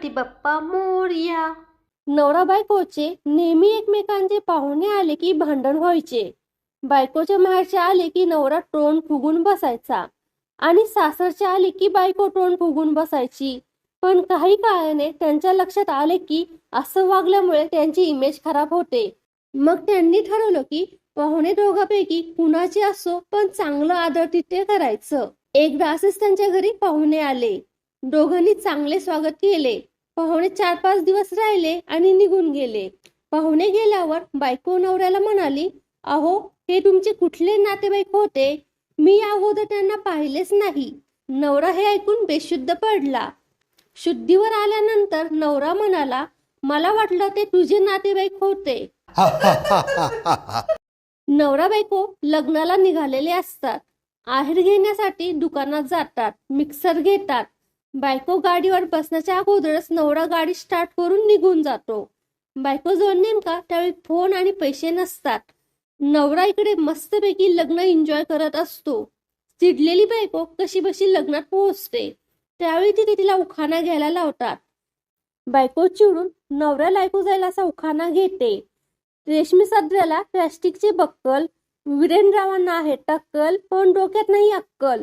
गणपती बाप्पा मोरया. नवरा बायकोचे नेहमी एकमेकांचे पाहुणे आले की भांडण व्हायचे. बायकोच्या माहेरचे आले की नवरा तोंड फुगून बसायचा. आणि सासरचे आले की बायको तोंड फुगून बसायची. पण काही काळाने त्यांच्या लक्षात आले की असं वागल्यामुळे त्यांची इमेज खराब होते. मग त्यांनी ठरवलं की पाहुणे दोघांपैकी कुणाचे असो पण चांगलं आदरातिथ्य करायचं. एकदा असेच त्यांच्या घरी पाहुणे आले. दोघांनी चांगले स्वागत केले. पाहुणे चार पाच दिवस राहिले आणि निघून गेले. पाहुणे गेल्यावर बायको नवऱ्याला म्हणाली अहो हे तुमचे कुठले नातेवाईक होते? मी अगोदर त्यांना पाहिलेच नाही. नवरा हे ऐकून बेशुद्ध पडला. शुद्धीवर आल्यानंतर नवरा म्हणाला मला वाटलं ते तुझे नातेवाईक होते. नवरा बायको लग्नाला निघालेले असतात. आहेर घेण्यासाठी दुकानात जातात मिक्सर घेतात बायको गाडीवर बसण्याच्या अगोदरच नवरा गाडी स्टार्ट करून निघून जातो. बायको जवळ नेमका त्यावेळी फोन आणि पैसे नसतात. नवरा इकडे मस्तपैकी लग्न एन्जॉय करत असतो. चिडलेली बायको कशी बशी लग्नात पोहोचते. त्यावेळी तिथे तिला उखाणा घ्यायला लावतात. बायको चिडून नवऱ्याला ऐकू जायला असा उखाणा घेते. रेशमी सदऱ्याला प्लॅस्टिकचे बक्कल वीरेनरावांना आहे टक्कल पण डोक्यात नाही अक्कल.